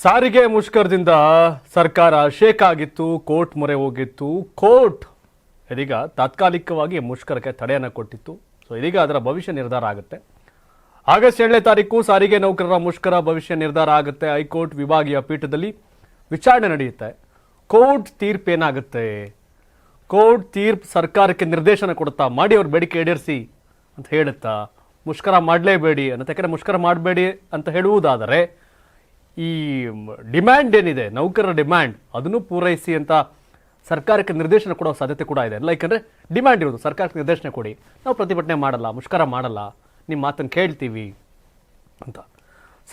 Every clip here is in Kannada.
ಸಾರಿಗೆ ಮುಷ್ಕರದಿಂದ ಸರ್ಕಾರ ಶೇಕ್ ಆಗಿತ್ತು, ಕೋರ್ಟ್ ಮೊರೆ ಹೋಗಿತ್ತು. ಕೋರ್ಟ್ ಇದೀಗ ತಾತ್ಕಾಲಿಕವಾಗಿ ಮುಷ್ಕರಕ್ಕೆ ತಡೆಯನ್ನು ಕೊಟ್ಟಿತ್ತು. ಸೊ ಇದೀಗ ಅದರ ಭವಿಷ್ಯ ನಿರ್ಧಾರ ಆಗುತ್ತೆ. ಆಗಸ್ಟ್ ಏಳನೇ ತಾರೀಕು ಸಾರಿಗೆ ನೌಕರರ ಮುಷ್ಕರ ಭವಿಷ್ಯ ನಿರ್ಧಾರ ಆಗುತ್ತೆ. ಹೈಕೋರ್ಟ್ ವಿಭಾಗೀಯ ಪೀಠದಲ್ಲಿ ವಿಚಾರಣೆ ನಡೆಯುತ್ತೆ. ಕೋರ್ಟ್ ತೀರ್ಪು ಏನಾಗುತ್ತೆ? ಕೋರ್ಟ್ ತೀರ್ಪು ಸರ್ಕಾರಕ್ಕೆ ನಿರ್ದೇಶನ ಕೊಡುತ್ತಾ? ಮಾಡಿ ಅವ್ರ ಬೇಡಿಕೆ ಈಡೇರಿಸಿ ಅಂತ ಹೇಳುತ್ತಾ? ಮುಷ್ಕರ ಮಾಡಲೇಬೇಡಿ ಅನ್ನೋ ಯಾಕಂದರೆ ಮುಷ್ಕರ ಮಾಡಬೇಡಿ ಅಂತ ಹೇಳುವುದಾದರೆ ಈ ಡಿಮ್ಯಾಂಡ್ ಏನಿದೆ, ನೌಕರರ ಡಿಮ್ಯಾಂಡ್, ಅದನ್ನು ಪೂರೈಸಿ ಅಂತ ಸರ್ಕಾರಕ್ಕೆ ನಿರ್ದೇಶನ ಕೊಡೋ ಸಾಧ್ಯತೆ ಕೂಡ ಇದೆ. ಲೈಕ್ ಅಂದರೆ ಡಿಮ್ಯಾಂಡ್ ಇರೋದು, ಸರ್ಕಾರಕ್ಕೆ ನಿರ್ದೇಶನ ಕೊಡಿ. ನಾವು ಪ್ರತಿಭಟನೆ ಮಾಡಲ್ಲ, ಮುಷ್ಕರ ಮಾಡಲ್ಲ, ನಿಮ್ಮ ಮಾತನ್ನು ಕೇಳ್ತೀವಿ ಅಂತ.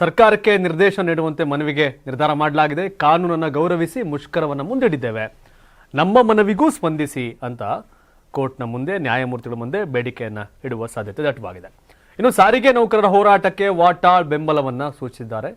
ಸರ್ಕಾರಕ್ಕೆ ನಿರ್ದೇಶನ ನೀಡುವಂತೆ ಮನವಿಗೆ ನಿರ್ಧಾರ ಮಾಡಲಾಗಿದೆ. ಕಾನೂನನ್ನು ಗೌರವಿಸಿ ಮುಷ್ಕರವನ್ನು ಮುಂದಿಡಿದ್ದೇವೆ ನಮ್ಮ ಮನವಿಗೂ ಸ್ಪಂದಿಸಿ ಅಂತ ಕೋರ್ಟ್ನ ಮುಂದೆ, ನ್ಯಾಯಮೂರ್ತಿಗಳ ಮುಂದೆ ಬೇಡಿಕೆಯನ್ನು ಇಡುವ ಸಾಧ್ಯತೆ ದಟ್ಟವಾಗಿದೆ. ಇನ್ನು ಸಾರಿಗೆ ನೌಕರರ ಹೋರಾಟಕ್ಕೆ ವಾಟಾಳ್ ಬೆಂಬಲವನ್ನು ಸೂಚಿಸಿದ್ದಾರೆ.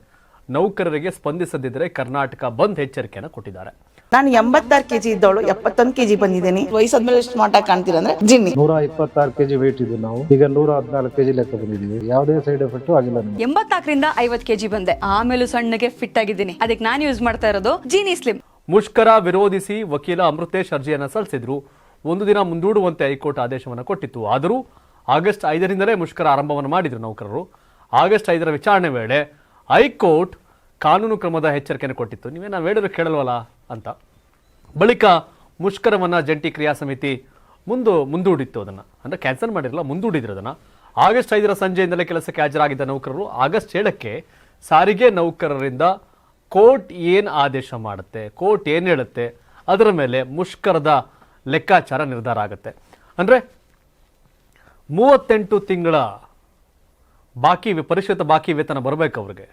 ನೌಕರರಿಗೆ ಸ್ಪಂದಿಸದಿದ್ದರೆ ಕರ್ನಾಟಕ ಬಂದ್ ಎಚ್ಚರಿಕೆಯನ್ನು ಕೊಟ್ಟಿದ್ದಾರೆ. ನಾನು ಎಂಬತ್ತಾರು ಕೆಜಿ ಇದ್ದವಳು ಎಪ್ಪತ್ತೊಂದು ಕೆಜಿ ಬಂದಿದ್ದೀನಿ. ವಯಸ್ಸಾದ್ಮೇಲೆ ಎಷ್ಟು ಮಾಟ ಕಾಣ್ತೀರಾ ಅಂದ್ರೆ ಜಿನ್ನಿ. ನೂರ ಇಪ್ಪತ್ತಾರು ಕೆಜಿ ವೇಟ್ ಇದ್ದು ನಾವು. ಈಗ ನೂರ ಹದಿನಾಲ್ಕು ಕೆಜಿ ಲೆಕ್ಕ ಬಂದಿದ್ದೀವಿ. ಯಾವುದೇ ಸೈಡ್ ಎಫೆಕ್ಟ್ ಆಗಿಲ್ಲ ನಮಗೆ. ಎಂಬತ್ನಾಲ್ಕರಿಂದ ಐವತ್ ಕೆಜಿ ಬಂದೆ. ಆಮೇಲೂ ಸಣ್ಣಗೆ ಫಿಟ್ ಆಗಿದ್ದೀನಿ. ಅದಕ್ಕೆ ನಾನು ಯೂಸ್ ಮಾಡ್ತಾ ಇರೋದು ಜೀನಿ ಸ್ಲಿಮ್ ಮುಷ್ಕರ ವಿರೋಧಿಸಿ ವಕೀಲ ಅಮೃತೇಶ್ ಅರ್ಜಿಯನ್ನು ಸಲ್ಲಿಸಿದ್ರು. ಒಂದು ದಿನ ಮುಂದೂಡುವಂತೆ ಹೈಕೋರ್ಟ್ ಆದೇಶವನ್ನು ಕೊಟ್ಟಿತ್ತು. ಆದರೂ ಆಗಸ್ಟ್ ಐದರಿಂದಲೇ ಮುಷ್ಕರ ಆರಂಭವನ್ನು ಮಾಡಿದ್ರು ನೌಕರರು. ಆಗಸ್ಟ್ ಐದರ ವಿಚಾರಣೆ ವೇಳೆ ಹೈಕೋರ್ಟ್ ಕಾನೂನು ಕ್ರಮದ ಎಚ್ಚರಿಕೆಯನ್ನು ಕೊಟ್ಟಿತ್ತು. ನೀವೇ ನಾವು ಹೇಳಿದ್ರು ಕೇಳಲ್ವಲ್ಲ ಅಂತ. ಬಳಿಕ ಮುಷ್ಕರವನ್ನು ಜಂಟಿ ಕ್ರಿಯಾ ಸಮಿತಿ ಮುಂದು ಮುಂದೂಡಿತ್ತು ಅದನ್ನು. ಅಂದರೆ ಕ್ಯಾನ್ಸಲ್ ಮಾಡಿರಲ್ಲ, ಮುಂದೂಡಿದ್ರು ಅದನ್ನು. ಆಗಸ್ಟ್ ಐದರ ಸಂಜೆಯಿಂದಲೇ ಕೆಲಸಕ್ಕೆ ಹಾಜರಾಗಿದ್ದ ನೌಕರರು ಆಗಸ್ಟ್ ಏಳಕ್ಕೆ ಸಾರಿಗೆ ನೌಕರರಿಂದ ಕೋರ್ಟ್ ಏನು ಆದೇಶ ಮಾಡುತ್ತೆ, ಕೋರ್ಟ್ ಏನು ಹೇಳುತ್ತೆ, ಅದರ ಮೇಲೆ ಮುಷ್ಕರದ ಲೆಕ್ಕಾಚಾರ ನಿರ್ಧಾರ ಆಗುತ್ತೆ. ಅಂದರೆ ಮೂವತ್ತೆಂಟು ತಿಂಗಳ ಬಾಕಿ ಪರಿಷ್ಕೃತ ಬಾಕಿ ವೇತನ ಬರಬೇಕು ಅವ್ರಿಗೆ.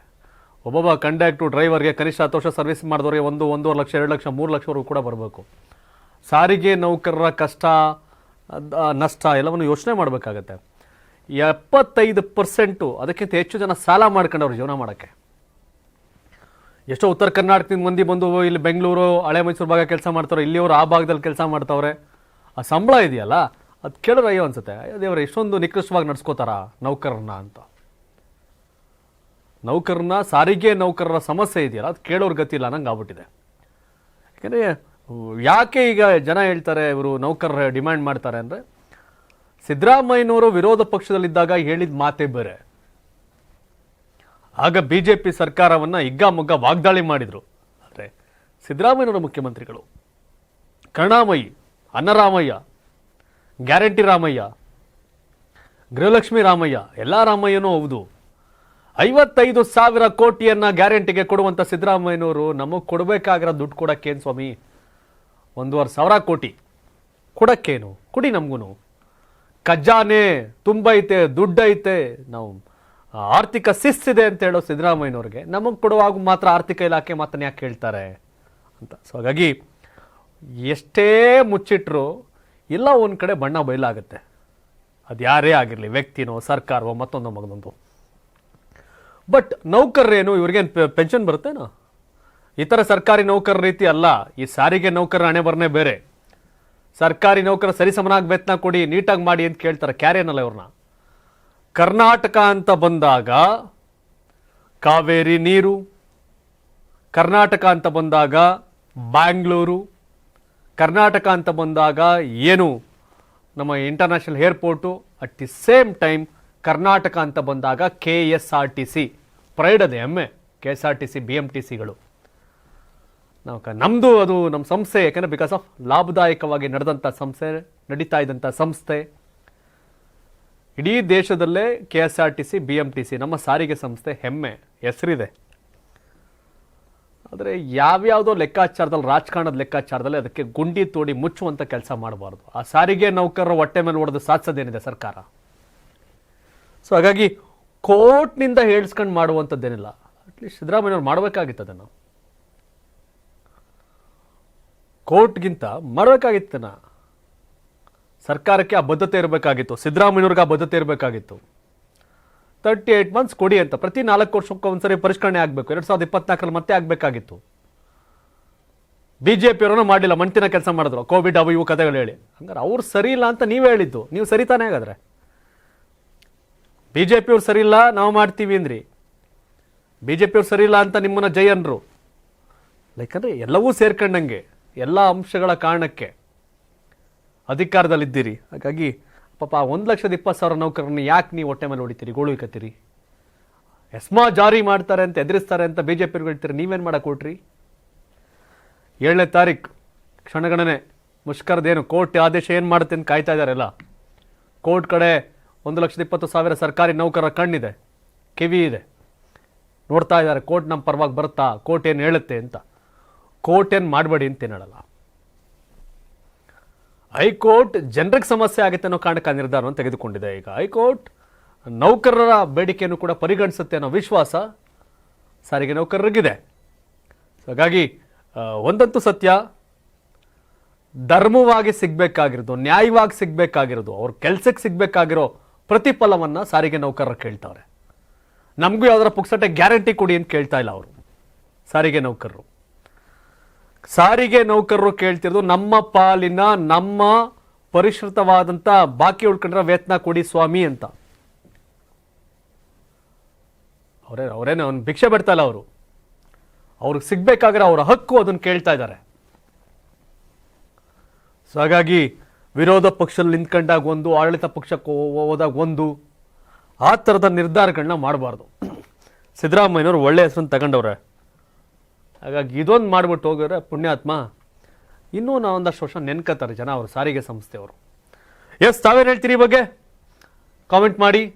ಒಬ್ಬೊಬ್ಬ ಕಂಡಕ್ಟ್ರು ಡ್ರೈವರ್ಗೆ ಕನಿಷ್ಠ ಹತ್ತು ವರ್ಷ ಸರ್ವಿಸ್ ಮಾಡಿದವ್ರಿಗೆ ಒಂದು, ಒಂದೂವರೆ ಲಕ್ಷ, ಎರಡು ಲಕ್ಷ, ಮೂರು ಲಕ್ಷವರೆಗೂ ಕೂಡ ಬರಬೇಕು. ಸಾರಿಗೆ ನೌಕರರ ಕಷ್ಟ ನಷ್ಟ ಎಲ್ಲವನ್ನು ಯೋಚನೆ ಮಾಡಬೇಕಾಗತ್ತೆ. ಎಪ್ಪತ್ತೈದು ಪರ್ಸೆಂಟು ಅದಕ್ಕಿಂತ ಹೆಚ್ಚು ಜನ ಸಾಲ ಮಾಡ್ಕೊಂಡವ್ರು ಜೀವನ ಮಾಡೋಕ್ಕೆ. ಎಷ್ಟೋ ಉತ್ತರ ಕರ್ನಾಟಕದಿಂದ ಮಂದಿ ಬಂದು ಇಲ್ಲಿ ಬೆಂಗಳೂರು, ಹಳೆ ಮೈಸೂರು ಭಾಗ ಕೆಲಸ ಮಾಡ್ತಾರೆ ಇಲ್ಲಿಯವರು ಆ ಭಾಗದಲ್ಲಿ ಕೆಲಸ ಮಾಡ್ತಾವ್ರೆ. ಆ ಸಂಬಳ ಇದೆಯಲ್ಲ? ಅದು ಕೇಳಿದ್ರೆ ಅಯ್ಯೋ ಅನ್ಸುತ್ತೆ. ದೇವ್ರೆ, ಇಷ್ಟೊಂದು ನಿಕೃಷ್ಟವಾಗಿ ನಡ್ಸ್ಕೋತಾರ ನೌಕರರನ್ನ ಅಂತ. ನೌಕರನ ಸಾರಿಗೆ ನೌಕರರ ಸಮಸ್ಯೆ ಇದೆಯಲ್ಲ, ಅದು ಕೇಳೋರ್ ಗತಿ ಇಲ್ಲ ಅನ್ನಂಗೆ ಆಗ್ಬಿಟ್ಟಿದೆ. ಯಾಕೆಂದರೆ, ಯಾಕೆ ಈಗ ಜನ ಹೇಳ್ತಾರೆ ಇವರು ನೌಕರರ ಡಿಮ್ಯಾಂಡ್ ಮಾಡ್ತಾರೆ ಅಂದರೆ, ಸಿದ್ದರಾಮಯ್ಯನವರು ವಿರೋಧ ಪಕ್ಷದಲ್ಲಿದ್ದಾಗ ಹೇಳಿದ ಮಾತೇ ಬೇರೆ. ಆಗ ಬಿ ಜೆ ಪಿ ಸರ್ಕಾರವನ್ನು ಹಿಗ್ಗಾಮುಗ್ಗ ವಾಗ್ದಾಳಿ ಮಾಡಿದರು. ಆದರೆ, ಸಿದ್ದರಾಮಯ್ಯನವರ ಮುಖ್ಯಮಂತ್ರಿಗಳು. ಕರುಣಾಮಯಿ, ಅನ್ನರಾಮಯ್ಯ, ಗ್ಯಾರಂಟಿ ರಾಮಯ್ಯ, ಗೃಹಲಕ್ಷ್ಮಿ ರಾಮಯ್ಯ, ಎಲ್ಲ ರಾಮಯ್ಯನೂ ಹೌದು. ಐವತ್ತೈದು ಸಾವಿರ ಕೋಟಿಯನ್ನ ಗ್ಯಾರಂಟಿಗೆ ಕೊಡುವಂತ ಸಿದ್ದರಾಮಯ್ಯನವರು ನಮಗೆ ಕೊಡಬೇಕಾಗಿರೋ ದುಡ್ಡು ಕೊಡಕ್ಕೇನು ಸ್ವಾಮಿ? ಒಂದೂವರೆ ಸಾವಿರ ಕೋಟಿ. ಕೊಡಕ್ಕೇನು? ಕುಡಿ ನಮಗೂ ಖಜಾನೆ ತುಂಬೈತೆ ದುಡ್ಡೈತೆ ನಾವು ಆರ್ಥಿಕ ಶಿಸ್ತಿದೆ ಅಂತ ಹೇಳೋ ಸಿದ್ದರಾಮಯ್ಯನವ್ರಿಗೆ ನಮಗೆ ಕೊಡುವಾಗ ಮಾತ್ರ ಆರ್ಥಿಕ ಇಲಾಖೆ ಮಾತನ್ನ ಯಾಕೆ ಹೇಳ್ತಾರೆ ಅಂತ. ಸೊ ಹಾಗಾಗಿ ಎಷ್ಟೇ ಮುಚ್ಚಿಟ್ರು ಎಲ್ಲ ಒಂದು ಕಡೆ ಬಣ್ಣ ಬಯಲಾಗುತ್ತೆ ಅದು ಯಾರೇ ಆಗಿರಲಿ, ವ್ಯಕ್ತಿನೋ, ಸರ್ಕಾರವೋ, ಮತ್ತೊಂದು ಮಗದೊಂದು ಬಟ್ ನೌಕರರೇನು ಇವ್ರಿಗೇನು ಪೆನ್ಷನ್ ಬರುತ್ತೇನೋ? ಇತರ ಸರ್ಕಾರಿ ನೌಕರ ರೀತಿ ಅಲ್ಲ. ಈ ಸಾರಿಗೆ ನೌಕರರ ಹಣೆ ಬರನೇ ಬೇರೆ. ಸರ್ಕಾರಿ ನೌಕರ ಸರಿಸಮನಾಗಿ ವೇತನ ಕೊಡಿ, ನೀಟಾಗಿ ಮಾಡಿ ಅಂತ ಕೇಳ್ತಾರೆ ಕ್ಯಾರೇನಲ್ಲ ಇವ್ರನ್ನ ಕರ್ನಾಟಕ ಅಂತ ಬಂದಾಗ ಕಾವೇರಿ ನೀರು, ಕರ್ನಾಟಕ ಅಂತ ಬಂದಾಗ ಬ್ಯಾಂಗ್ಳೂರು, ಕರ್ನಾಟಕ ಅಂತ ಬಂದಾಗ ಏನು? ನಮ್ಮ international airport at the same time Karnataka ಅಂತ ಬಂದಾಗ K S R T C. Pride ಅದೇ ಹೆಮ್ಮೆ, K S R T C, B M T ಸಿಗಳು. ನಾವು ನಮ್ಮದು ಅದು ನಮ್ಮ ಸಂಸ್ಥೆ, ಯಾಕಂದ್ರೆ ಬಿಕಾಸ್ ಆಫ್ ಲಾಭದಾಯಕವಾಗಿ ನಡೆದಂಥ ಸಂಸ್ಥೆ, ನಡೀತಾ ಇದ್ದಂಥ ಸಂಸ್ಥೆ. ಇಡೀ ದೇಶದಲ್ಲೇ K S R T C, B M T C ನಮ್ಮ ಸಾರಿಗೆ ಸಂಸ್ಥೆ ಹೆಮ್ಮೆ, ಹೆಸರಿದೆ. ಆದರೆ ಯಾವ್ಯಾವುದೋ ಲೆಕ್ಕಾಚಾರದಲ್ಲಿ, ರಾಜಕಾರಣದ ಲೆಕ್ಕಾಚಾರದಲ್ಲಿ ಅದಕ್ಕೆ ಗುಂಡಿ ತೋಡಿ ಮುಚ್ಚುವಂಥ ಕೆಲಸ ಮಾಡಬಾರ್ದು. ಆ ಸಾರಿಗೆ ನೌಕರರ ಹೊಟ್ಟೆ ಮೇಲೆ ಹೊಡೆದು ಸಾಧಿಸೋದೇನಿದೆ ಸರ್ಕಾರ? ಸೊ ಹಾಗಾಗಿ ಕೋರ್ಟ್ನಿಂದ ಹೇಳಿಸ್ಕೊಂಡು ಮಾಡುವಂಥದ್ದೇನಿಲ್ಲ. ಅಟ್ಲೀಸ್ಟ್ ಸಿದ್ದರಾಮಯ್ಯವ್ರು ಮಾಡಬೇಕಾಗಿತ್ತು ಅದನ್ನು. ಕೋರ್ಟ್ಗಿಂತ ಮಾಡಬೇಕಾಗಿತ್ತನ ಸರ್ಕಾರಕ್ಕೆ ಆ ಬದ್ಧತೆ ಇರಬೇಕಾಗಿತ್ತು. ಸಿದ್ದರಾಮಯ್ಯವ್ರಿಗೆ ಆ ಬದ್ಧತೆ ಇರಬೇಕಾಗಿತ್ತು. ತರ್ಟಿ ಏಟ್ ಮಂತ್ಸ್ ಕೊಡಿ ಅಂತ. ಪ್ರತಿ ನಾಲ್ಕು ವರ್ಷಕ್ಕೆ ಒಂದ್ಸರಿ ಪರಿಷ್ಕರಣೆ ಆಗಬೇಕು. ಎರಡು ಸಾವಿರದ ಇಪ್ಪತ್ನಾಲ್ಕರಲ್ಲಿ ಮತ್ತೆ ಆಗಬೇಕಾಗಿತ್ತು. ಬಿ ಜೆ ಬಿಜೆಪಿಯವರನ್ನು ಮಾಡಲಿಲ್ಲ ಮಂತಿನ ಕೆಲಸ ಮಾಡಿದ್ರು. ಕೋವಿಡ್, ಅವು ಇವು ಕಥೆಗಳು ಹೇಳಿ. ಹಂಗಾರೆ ಅವ್ರು ಸರಿ ಇಲ್ಲ ಅಂತ ನೀವೇ ಹೇಳಿದ್ದು. ನೀವು ಸರಿ ತಾನೇ ಹಾಗಾದ್ರೆ? ಬಿಜೆಪಿಯವ್ರು ಸರಿ ಇಲ್ಲ, ನಾವು ಮಾಡ್ತೀವಿ ಅಂದ್ರಿ. ಬಿ ಜೆ ಪಿಯವ್ರು ಸರಿ ಅಂತ ನಿಮ್ಮನ್ನ ಜಯನ್ರು ಯಾಕಂದರೆ ಎಲ್ಲವೂ ಸೇರ್ಕೊಂಡಂಗೆ, ಎಲ್ಲ ಅಂಶಗಳ ಕಾರಣಕ್ಕೆ ಅಧಿಕಾರದಲ್ಲಿದ್ದೀರಿ. ಹಾಗಾಗಿ, ಪಾಪ ಒಂದು ಲಕ್ಷದ ಇಪ್ಪತ್ತು ಸಾವಿರ ನೌಕರರನ್ನು ಯಾಕೆ ನೀವು ಹೊಟ್ಟೆ ಮೇಲೆ ಹೊಡಿತೀರಿ ಗೋಳುವಿಕತ್ತೀರಿ ಎಸ್ಮಾ ಜಾರಿ ಮಾಡ್ತಾರೆ ಅಂತ ಎದುರಿಸ್ತಾರೆ ಅಂತ ಬಿ ಜೆ ಪಿಯವ್ರು ಹೇಳ್ತೀರಿ, ನೀವೇನು ಮಾಡಕ್ಕೆ ಕೊಟ್ರಿ ಏಳನೇ ತಾರೀಕು ಕ್ಷಣಗಣನೆ ಮುಷ್ಕರದೇನು ಕೋರ್ಟ್ ಆದೇಶ ಏನು ಮಾಡುತ್ತೆ ಅಂತ ಕಾಯ್ತಾ ಇದ್ದಾರೆಲ್ಲ ಕೋರ್ಟ್ ಕಡೆ ಒಂದು ಲಕ್ಷದ ಇಪ್ಪತ್ತು ಸಾವಿರ ಸರ್ಕಾರಿ ನೌಕರರ ಕಣ್ಣಿದೆ, ಕಿವಿ ಇದೆ. ನೋಡ್ತಾ ಇದ್ದಾರೆ, ಕೋರ್ಟ್ ನಮ್ಮ ಪರವಾಗಿ ಬರುತ್ತಾ? ಕೋರ್ಟ್ ಏನು ಹೇಳುತ್ತೆ ಅಂತ. ಕೋರ್ಟ್ ಏನು ಮಾಡಬೇಡಿ ಅಂತ ಹೇಳಲ್ಲ. ಹೈಕೋರ್ಟ್ ಜನರಿಗೆ ಸಮಸ್ಯೆ ಆಗುತ್ತೆ ಅನ್ನೋ ಕಾರಣಕ್ಕೆ ನಿರ್ಧಾರವನ್ನು ತೆಗೆದುಕೊಂಡಿದೆ ಈಗ. ಹೈಕೋರ್ಟ್ ನೌಕರರ ಬೇಡಿಕೆಯನ್ನು ಕೂಡ ಪರಿಗಣಿಸುತ್ತೆ ಅನ್ನೋ ವಿಶ್ವಾಸ ಸಾರಿಗೆ ನೌಕರರಿಗಿದೆ. ಹಾಗಾಗಿ ಒಂದಂತೂ ಸತ್ಯ. ಧರ್ಮವಾಗಿ ಸಿಗಬೇಕಾಗಿರೋದು, ನ್ಯಾಯವಾಗಿ ಸಿಗಬೇಕಾಗಿರೋದು, ಅವ್ರ ಕೆಲಸಕ್ಕೆ ಸಿಗ್ಬೇಕಾಗಿರೋ ಪ್ರತಿಫಲವನ್ನ ಸಾರಿಗೆ ನೌಕರರು ಕೇಳ್ತಾವ್ರೆ ನಮಗೂ ಯಾವ್ದಾರ ಪುಕ್ಸಟೆ ಗ್ಯಾರಂಟಿ ಕೊಡಿ ಅಂತ ಕೇಳ್ತಾ ಇಲ್ಲ ಅವರು, ಸಾರಿಗೆ ನೌಕರರು. ಸಾರಿಗೆ ನೌಕರರು ಕೇಳ್ತಿರೋದು ನಮ್ಮ ಪಾಲಿನ, ನಮ್ಮ ಪರಿಷ್ಕೃತವಾದಂಥ ಬಾಕಿ ಉಳ್ಕೊಂಡ್ರೆ ವೇತನ ಕೊಡಿ ಸ್ವಾಮಿ ಅಂತ. ಅವರೇ ಅವರೇನು ಅವ್ನು ಭಿಕ್ಷೆ ಬಿಡ್ತಾ ಇಲ್ಲ ಅವರು. ಅವ್ರಿಗೆ ಸಿಗ್ಬೇಕಾಗಿರೋ ಅವರ ಹಕ್ಕು ಅದನ್ನು ಕೇಳ್ತಾ ಇದ್ದಾರೆ. ಸೊ ಹಾಗಾಗಿ ವಿರೋಧ ಪಕ್ಷದಲ್ಲಿ ನಿಂತ್ಕೊಂಡಾಗ ಒಂದು, ಆಡಳಿತ ಪಕ್ಷಕ್ಕೆ ಹೋದಾಗ ಒಂದು. ಆ ಥರದ ನಿರ್ಧಾರಗಳನ್ನ ಮಾಡಬಾರ್ದು. ಸಿದ್ದರಾಮಯ್ಯನವರು ಒಳ್ಳೆ ಹೆಸರನ್ನು ತಗೊಂಡವ್ರೆ. ಹಾಗಾಗಿ ಇದೊಂದು ಮಾಡಿಬಿಟ್ಟು ಹೋಗಿದ್ರೆ ಪುಣ್ಯಾತ್ಮ. ಇನ್ನೂ ನಾವು ಒಂದಷ್ಟು ವರ್ಷ ನೆನ್ಕೋತಾರೆ ಜನ ಅವರು, ಸಾರಿಗೆ ಸಂಸ್ಥೆಯವರು. ಎಸ್, ತಾವೇನು ಹೇಳ್ತೀರಿ ಈ ಬಗ್ಗೆ? ಕಾಮೆಂಟ್ ಮಾಡಿ.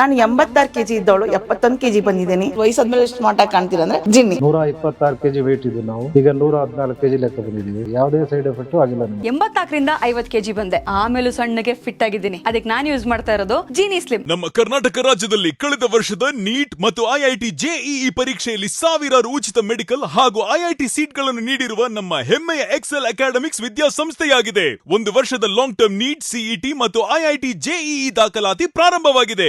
ನಾನು ಎಂಬತ್ತಾರು ಕೆಜಿ ಇದ್ದವಳು ಎಪ್ಪತ್ತೊಂದು ಕೆಜಿ ಬಂದಿದ್ದೀನಿ. ವಯಸ್ಸಾದ್ಮೇಲೆ ಎಷ್ಟು ಮಾಟ ಕಾಣ್ತೀರಾ ಅಂದ್ರೆ ಜಿನ್ನಿ. ನೂರ ಇಪ್ಪತ್ತಾರು ಕೆಜಿ ವೇಟ್ ಇದ್ದು ನಾವು. ಈಗ ನೂರ ಹದಿನಾಲ್ಕು ಕೆಜಿ ಲೆಕ್ಕ ಬಂದಿದ್ದೀವಿ. ಯಾವುದೇ ಸೈಡ್ ಎಫೆಕ್ಟ್ ಆಗಿಲ್ಲ ನಮಗೆ. ಎಂಬತ್ನಾಲ್ಕರಿಂದ ಐವತ್ ಕೆಜಿ ಬಂದೆ. ಆಮೇಲೂ ಸಣ್ಣಗೆ ಫಿಟ್ ಆಗಿದ್ದೀನಿ. ಅದಕ್ಕೆ ನಾನು ಯೂಸ್ ಮಾಡ್ತಾ ಇರೋದು ಜೀನಿ ಸ್ಲಿಮ್ ನಮ್ಮ ಕರ್ನಾಟಕ ರಾಜ್ಯದಲ್ಲಿ ಕಳೆದ ವರ್ಷದ ನೀಟ್ ಮತ್ತು ಐಐಟಿ ಜೆಇಇ ಪರೀಕ್ಷೆಯಲ್ಲಿ ಸಾವಿರಾರು ಉಚಿತ ಮೆಡಿಕಲ್ ಹಾಗೂ ಐಐಟಿ ಸೀಟ್ಗಳನ್ನು ನೀಡಿರುವ ನಮ್ಮ ಹೆಮ್ಮೆಯ ಎಕ್ಸೆಲ್ ಅಕಾಡೆಮಿಕ್ಸ್ ವಿದ್ಯಾಸಂಸ್ಥೆಯಾಗಿದೆ. ಒಂದು ವರ್ಷದ ಲಾಂಗ್ ಟರ್ಮ್ ನೀಟ್ ಸಿಇಟಿ ಮತ್ತು ಐಐಟಿ ಜೆಇಇ ದಾಖಲಾತಿ ಪ್ರಾರಂಭವಾಗಿದೆ.